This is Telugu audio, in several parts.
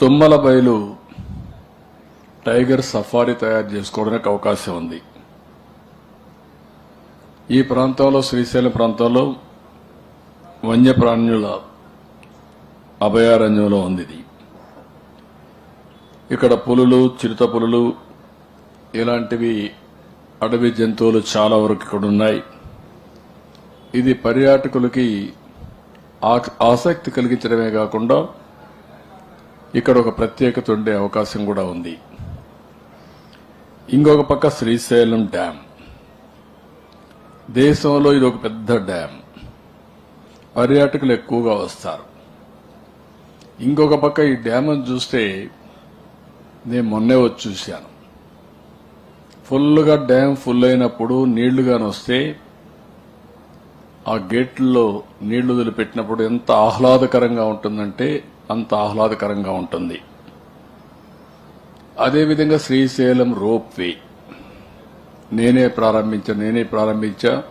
తుమ్మల బయలు టైగర్ సఫారీ తయారు చేసుకోవడానికి అవకాశం ఉంది. ఈ ప్రాంతంలో శ్రీశైలం ప్రాంతంలో వన్యప్రాణుల అభయారణ్యంలో ఉంది ఇది. ఇక్కడ పులులు చిరుత పులులు ఇలాంటివి అడవి జంతువులు చాలా వరకు ఇక్కడ ఉన్నాయి. ఇది పర్యాటకులకి ఆ- ఆసక్తి కలిగించడమే కాకుండా ఇక్కడ ఒక ప్రత్యేకత ఉండే అవకాశం కూడా ఉంది. ఇంకొక పక్క శ్రీశైలం డ్యాం దేశంలో ఇది ఒక పెద్ద డ్యాం పర్యాటకులు ఎక్కువగా వస్తారు. ఇంకొక పక్క ఈ డ్యామ్ చూస్తే నేను మొన్నే వచ్చి చూశాను. ఫుల్గా డ్యామ్ ఫుల్ అయినప్పుడు నీళ్ళు వస్తే ఆ గేట్లలో నీళ్ళు వదిలిపెట్టినప్పుడు ఎంత ఆహ్లాదకరంగా ఉంటుందంటే అంత ఆహ్లాదకరంగా ఉంటుంది. అదేవిధంగా శ్రీశైలం రోప్ వే. నేనే ప్రారంభించా నేనే ప్రారంభించా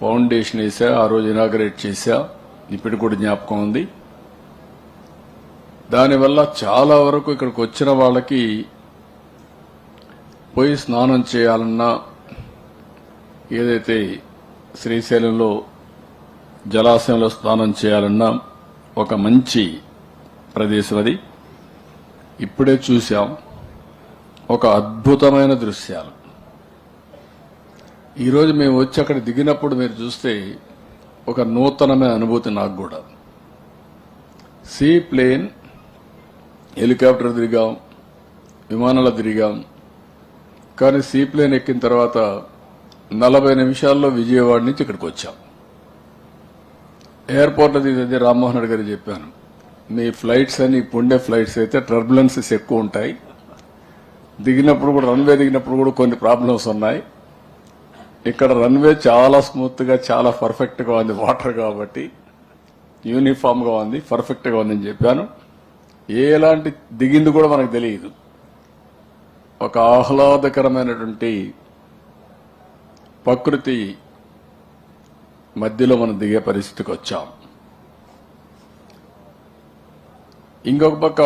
ఫౌండేషన్ వేసా ఆ రోజు ఇనాగరేట్ చేశా ఇప్పుడు కూడా జ్ఞాపకం ఉంది. దానివల్ల చాలా వరకు ఇక్కడికి వచ్చిన వాళ్ళకి పోయి స్నానం చేయాలన్నా ఏదైతే శ్రీశైలంలో జలాశయంలో స్నానం చేయాలన్నా ఒక మంచి ప్రదేశం అది. ఇప్పుడే చూశాం ఒక అద్భుతమైన దృశ్యాలు. ఈరోజు మేము వచ్చి అక్కడ దిగినప్పుడు మీరు చూస్తే ఒక నూతనమైన అనుభూతి నాకు కూడా. సీ ప్లేన్ హెలికాప్టర్ తిరిగాం విమానాలు తిరిగాం. కానీ సీ ప్లేన్ ఎక్కిన తర్వాత నలభై నిమిషాల్లో విజయవాడ నుంచి ఇక్కడికి వచ్చాం. ఎయిర్పోర్ట్లో దిగితే రామ్మోహన్ రెడ్డి గారు చెప్పాను. మీ ఫ్లైట్స్ అని ఇప్పుండే ఫ్లైట్స్ అయితే టర్బులెన్సెస్ ఎక్కువ ఉంటాయి. దిగినప్పుడు కూడా రన్వే దిగినప్పుడు కూడా కొన్ని ప్రాబ్లమ్స్ ఉన్నాయి. ఇక్కడ రన్వే చాలా స్మూత్గా చాలా పర్ఫెక్ట్గా ఉంది వాటర్ కాబట్టి. యూనిఫామ్గా ఉంది పర్ఫెక్ట్గా ఉందని చెప్పాను. ఎలాంటి దిగింది కూడా మనకు తెలియదు. ఒక ఆహ్లాదకరమైనటువంటి ప్రకృతి మధ్యలో మనం దిగే పరిస్థితికి వచ్చాం. ఇంకొక పక్క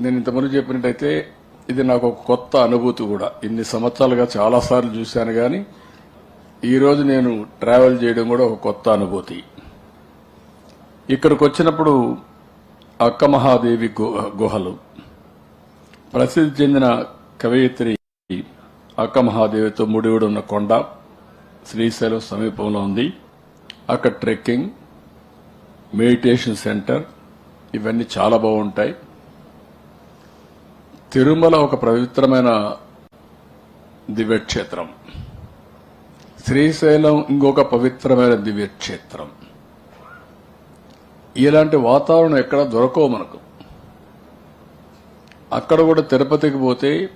నేను ఇంతకుముందు చెప్పినట్టయితే ఇది నాకు ఒక కొత్త అనుభూతి కూడా. ఇన్ని సంవత్సరాలుగా చాలా సార్లు చూశాను కానీ ఈరోజు నేను ట్రావెల్ చేయడం కూడా ఒక కొత్త అనుభూతి. ఇక్కడికి వచ్చినప్పుడు అక్క మహాదేవి గుహలు. ప్రసిద్ధి చెందిన కవయిత్రి అక్క మహాదేవితో ముడివుడు ఉన్న కొండ శ్రీశైలం సమీపంలో ఉంది. అక్కడ ట్రెక్కింగ్ మెడిటేషన్ సెంటర్ ఇవన్నీ చాలా బాగుంటాయి. తిరుమల ఒక పవిత్రమైన దివ్యక్షేత్రం. శ్రీశైలం ఇంకొక పవిత్రమైన దివ్యక్షేత్రం. ఇలాంటి వాతావరణం ఎక్కడ దొరకవు మనకు. అక్కడ కూడా తిరుపతికి పోతే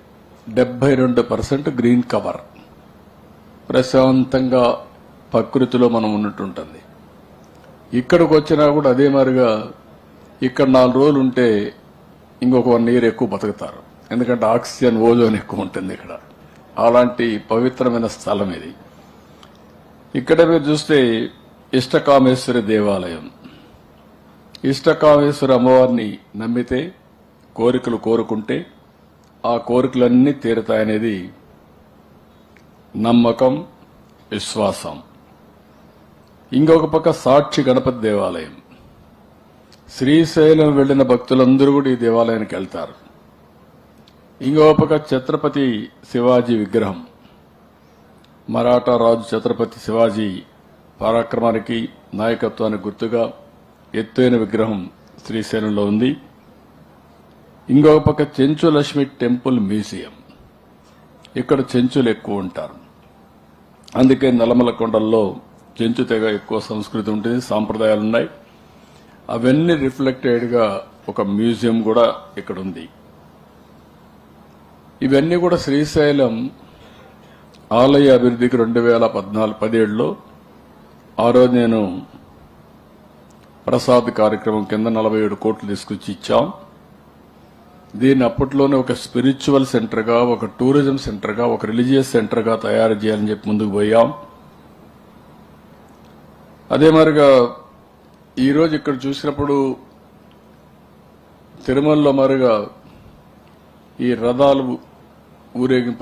డెబ్బై రెండు పర్సెంట్ గ్రీన్ కవర్. ప్రశాంతంగా ప్రకృతిలో మనం ఉన్నట్టుంటుంది. ఇక్కడికి వచ్చినా కూడా అదే మాదిరిగా ఇక్కడ నాలుగు రోజులు ఉంటే ఇంకొక వన్ ఇయర్ ఎక్కువ బతుకుతారు. ఎందుకంటే ఆక్సిజన్ ఓజోన్ ఎక్కువ ఉంటుంది ఇక్కడ. అలాంటి పవిత్రమైన స్థలం ఇది. ఇక్కడ మీరు చూస్తే ఇష్టకామేశ్వరి దేవాలయం. ఇష్టకామేశ్వరి అమ్మవారిని నమ్మితే కోరికలు కోరుకుంటే ఆ కోరికలన్నీ తీరుతాయనేది నమ్మకం విశ్వాసం. ఇంకొక పక్క సాక్షి గణపతి దేవాలయం. శ్రీశైలం వెళ్ళిన భక్తులందరూ కూడా ఈ దేవాలయానికి వెళ్తారు. ఇంకొక పక్క ఛత్రపతి శివాజీ విగ్రహం. మరాఠా రాజు ఛత్రపతి శివాజీ పరాక్రమానికి నాయకత్వానికి గుర్తుగా ఎత్తైన విగ్రహం శ్రీశైలంలో ఉంది. ఇంకొక పక్క చెంచు లక్ష్మి టెంపుల్ మ్యూజియం. ఇక్కడ చెంచులు ఎక్కువ ఉంటారు. అందుకే నల్లమల కొండల్లో జంతు తెగ ఎక్కువ సంస్కృతి ఉంటుంది సాంప్రదాయాలు ఉన్నాయి అవన్నీ రిఫ్లెక్టెడ్గా ఒక మ్యూజియం కూడా ఇక్కడ ఉంది ఇవన్నీ కూడా శ్రీశైలం ఆలయ అభివృద్ధికి రెండు వేల పద్నాలుగు పదిహేడులో ఆ రోజు నేను ప్రసాద్ కార్యక్రమం కింద నలభై ఏడు కోట్లు తీసుకొచ్చి ఇచ్చాం. దీన్ని అప్పట్లోనే ఒక స్పిరిచువల్ సెంటర్గా ఒక టూరిజం సెంటర్గా ఒక రిలీజియస్ సెంటర్గా తయారు చేయాలని చెప్పి ముందుకు పోయాం. అదే మరిగా ఈరోజు ఇక్కడ చూసినప్పుడు తిరుమలలో మరుగా ఈ రథాలు ఊరేగింపు